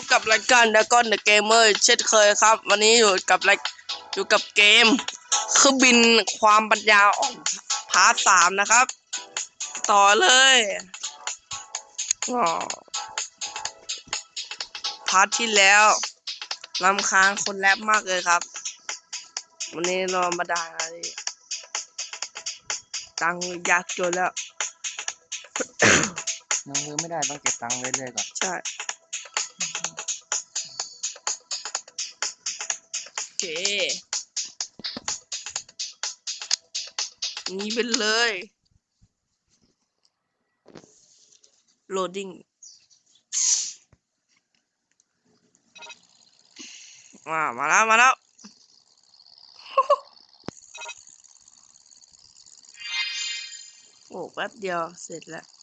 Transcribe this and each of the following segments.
บกับรายการด r a ก้อนเดอะเกมเมอร์เช่นเคยครับ วันนี้อยู่กับรายอยู่กับเกมเครื่องบินความปัญญาอ่อนพาร์ทสามนะครับ ต่อเลยอ๋อพาร์ทที่แล้วลำคาญคนแรปมากเลยครับ วันนี้เรามาด่าอะไรตังค์ยากจนแล้วน้องซื้อไม่ได้ต้องเก็บตังค์ไว้เรื่อยก่อน ใช่ เค นี่เป็นเลย loading มามาแล้ว มาแล้วโอ้แป๊บเดียว เสร็จแล้ว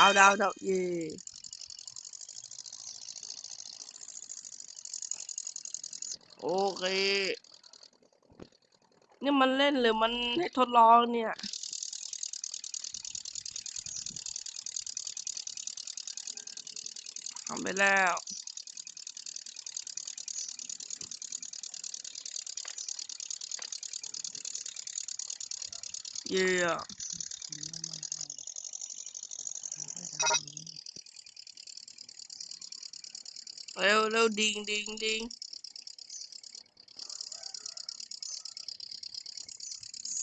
าวดาวดาวเย่โอเค นี่มันเล่นหรือมันให้ทดลองเนี่ยทำไปแล้วเย่ เร็วเร็วดิงดิงดิง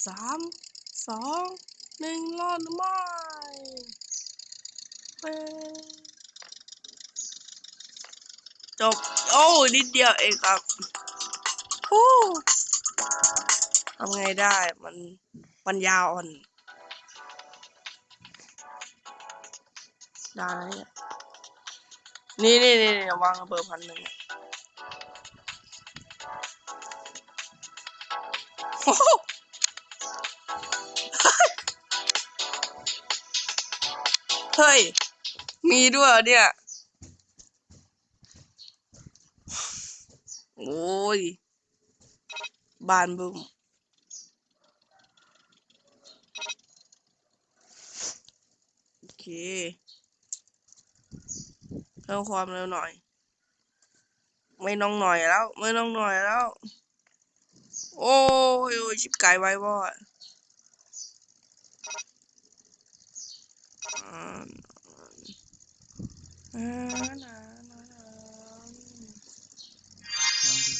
สามสองหนึ่งรอดหรือไม่เอ้ยจบ โอ้ยนิดเดียวเองครับฮู้ทำไงได้มันปัญญาวอ่อนได้เนี่นี่นี่วางระเบิดพันหนึ่งเฮ้ย มีด้วยเหรอเนี่ย โอ้ย บานบึ้มโอเค เพิ่มความเร็วหน่อย ไม่น้องหน่อยแล้ว ไม่น้องหน่อยแล้ว โอ้ยชิบไก่ไว้บ่อยอ่าอ่าอ่าอ่าอ่าลองดู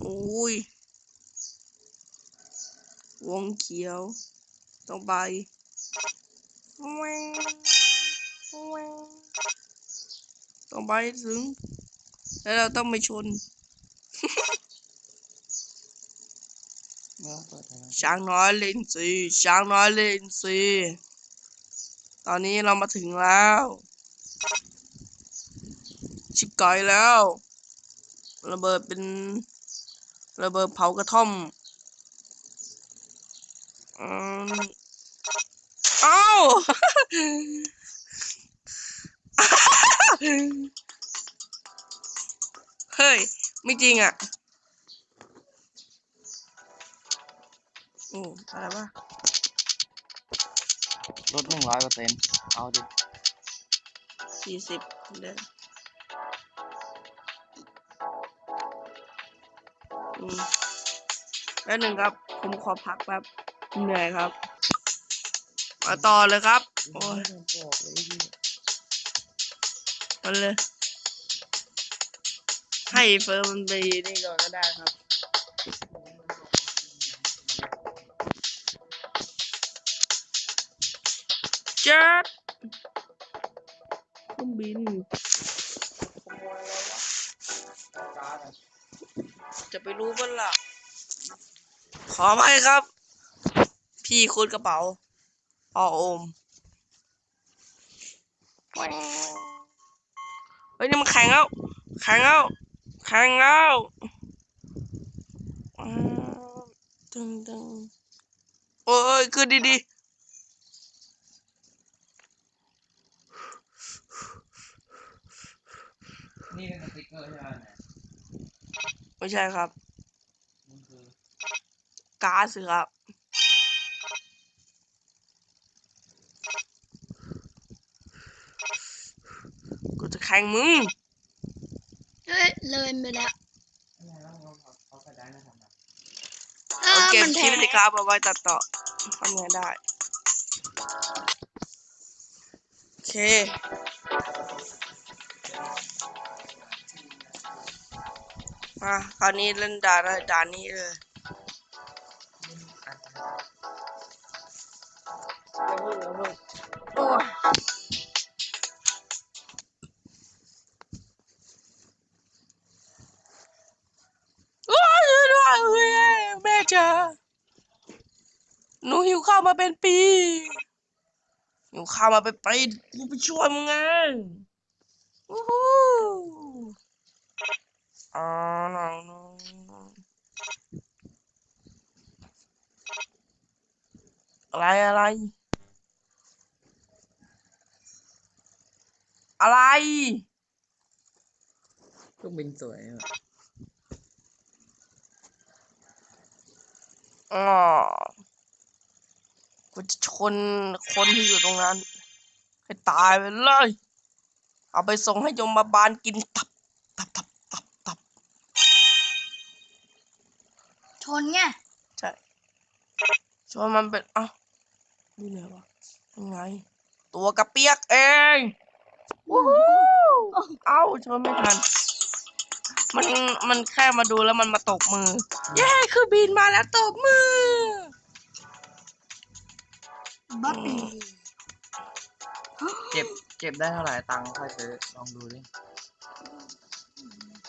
โอ้ย วงเขียวต้องไปแหวงแหวงต้องไปให้ถึง แล้วเราต้องไม่ชนไม่ต้องเปิดอะไรช้างน้อยเลนซีช้างน้อยเลนซีตอนนี้เรามาถึงแล้ว ชิบไก่แล้ว ระเบิดเป็น ระเบิดเผากระท่อม อืมเอ้าเฮ้ย ไม่จริงอะโอ้อะไรวะลดหนึ่งร้อยเปอร์เซ็นต์เอาดิสี่สิบเดือนอืมแล้วหนึ่งครับ ผมขอพักแป๊บ เหนื่อยครับ มาต่อเลยครับ โอ้ยม่ต้องบอกเลยพี่มาเลย ให้เฟิร์มมันไปนี่ก่อนก็ได้ครับ เจ็ดเครื่องบิน จะไปรู้บ้างล่ะ ขอไปครับ พี่คุณกระเป๋าพ่อโอมเฮ้ยนี่มันแข็งแล้วแข็งแล้วแข็งแล้วอ้าวตึงตึงโอ้ยขึ้นดีๆนี่เป็นสติ๊กเกอใช่ไหมไม่ใช่ครับมันคือก๊าซสิครับ กูจะแข่ งมึงเฮ้ยเลยไปแล้วไม่ใช่แล้วเขาเขาไปได้นะทำไมเอเอาอเก็บมันคแพ้ลิปสิครับเอาไว้ตัดต่อทำไงได้โอเคมาคราวนี้เล่นด่านอะไรด่านนี้เลยโจ๋าหนูหิวข้าวมาเป็นปีหิวข้าวมาเป็นปีกูไปช่วยมึงไงวู้ฮู้อ๋อน้องน้องอะไรอะไร อะไร เครื่องบินสวยอะ อ๋อกูจะชนคนที่อยู่ตรงนั้น ให้ตายไปเลย เอาไปส่งให้ยมบาลกินตับ ตับตับตับตับชนไงใช่ชวนมันเป็นเอ้าดูไหนวะยังไง ตัวกระเปียกเอง วู้ฮู้เอ้าชวนไม่ทัน มันมันแค่มาดูแล้วมันมาตบมือ เย้คือบินมาแล้วตบมือบับบี้เก็บเก็บได้เท่าไหร่ตังค์ค่อยซื้อลองดูดิ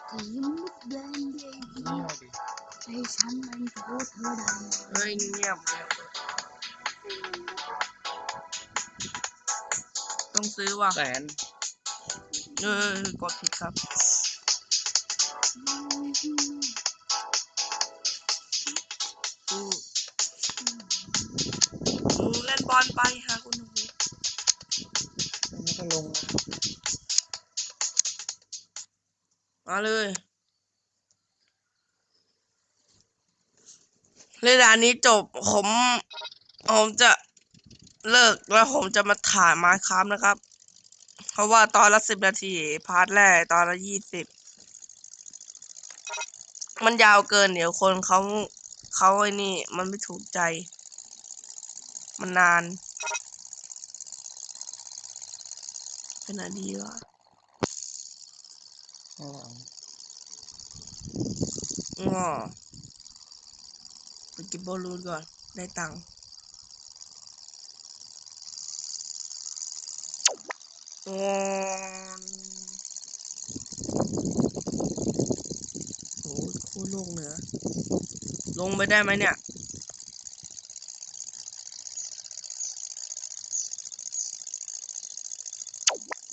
สีมุกแดงเย็นนี่เอาดิใจฉันมันโคตรเธอดังเฮ้ยเงียบเงียบต้องซื้อว่ะแสนเออกดผิดครับ มึงเล่นบอลไปหาคุณหนูไม่ก็ลงมามาเลย เล่นอันนี้จบผมผมจะเลิกแล้วผมจะมาถ่ายมาค้ามนะครับ เพราะว่าตอนละสิบนาที พาร์ทแรกตอนละยี่สิบมันยาวเกินเดี๋ยวคนเขาเขาไอ้นี่ มันไม่ถูกใจ มันนานเป็นอะไรดีวะข้างหลังงอไปเก็บบอลลูนก่อน ได้ตังค์งอนโอ้ยโคตรโลกเหนือลงไปได้ไหมเนี่ย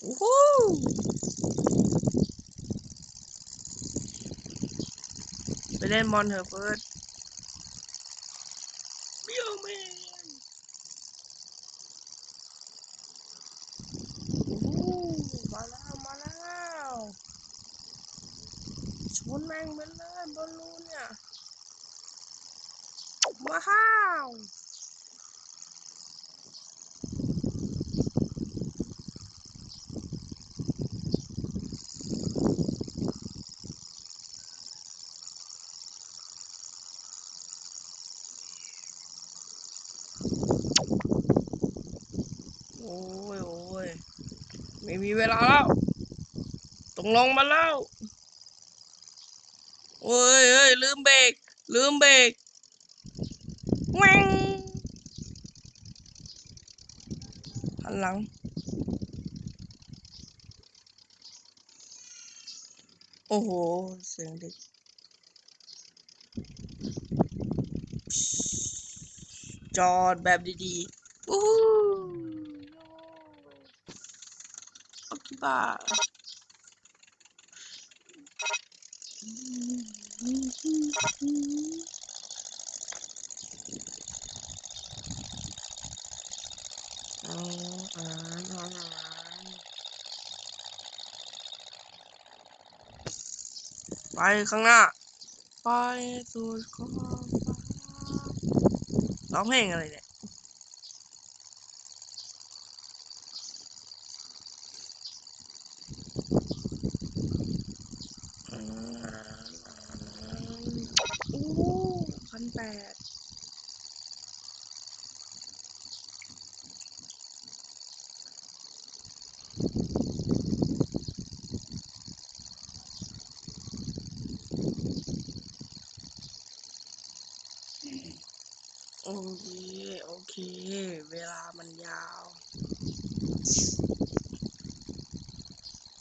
โอ้โห ไปเล่นบอลเถอะเฟิร์สเบี้ยวแมนโอ้โหมาแล้ว มาแล้วชนแมงไปเลยบอลลูนเนี่ย ว้าวโอ้ยโอ้ย ไม่มีเวลาแล้วต้องลงมาแล้วโอ้ยเอ้ยลืมเบรกลืมเบรกแม่งหันหลัง โอ้โห เสียงเด็กจอดแบบดีๆอู้ หูโอเคบ้าไปข้างหน้า ไปสู่ขอบฟ้าร้องเพลงอะไรเนี่ย โอ้พัน แปดโอเค โอเค เวลามันยาว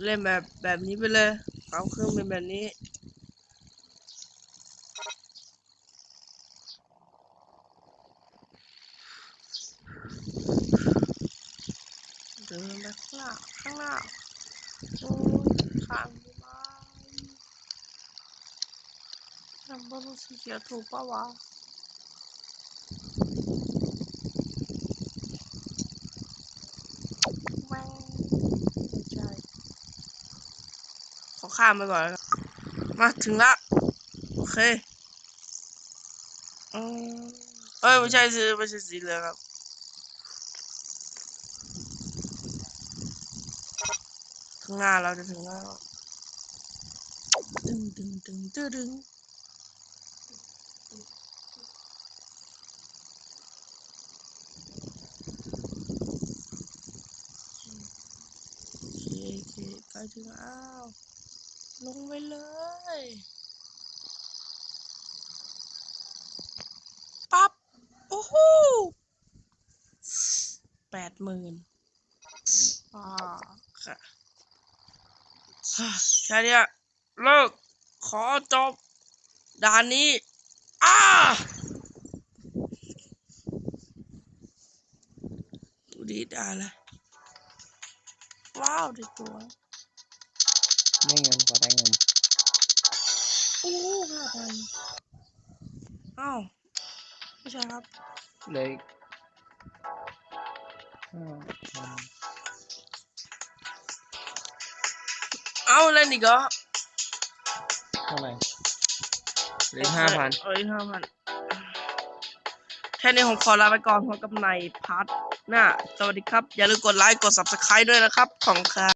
เล่นแบบแบบนี้ไปเลยเอาเครื่องเป็นแบบนี้ เดินไปข้างหน้าข้างหน้า โอ้ยข้างไม่มายังไม่รู้สีเขียวถูกปะวะแม่ใช่ขอข้ามไปก่อนแล้วกันมาถึงละ โอเค อืมเอ้ยไม่ใช่สีไม่ใช่สีเหลืองครับางหน้าเราจะถึงแล้วตึงตึงตึงตึงตึงโอเคโอเคใกล้ถึงแล้วลงไปเลยปั๊บโอ้โหแปดหมื่นอ่าค่ะ แค่เนี้ยเลิก ขอจบด่านนี้ อ้าดูดีด่านเลยว้าวได้ตัวได้เงินขอได้เงินโอ้ห้าพันอ้าวไม่ใช่ครับ เลยห้าพัน เอาเล่นอีกเหรอเท่าไหร่เหลือห้าพันเอ้ยห้าพันแค่นี้ผมขอลาไปก่อนพบกับในพาร์ทหน้า สวัสดีครับ อย่าลืมกดไลค์ กด subscribe ด้วยนะครับ ของครับ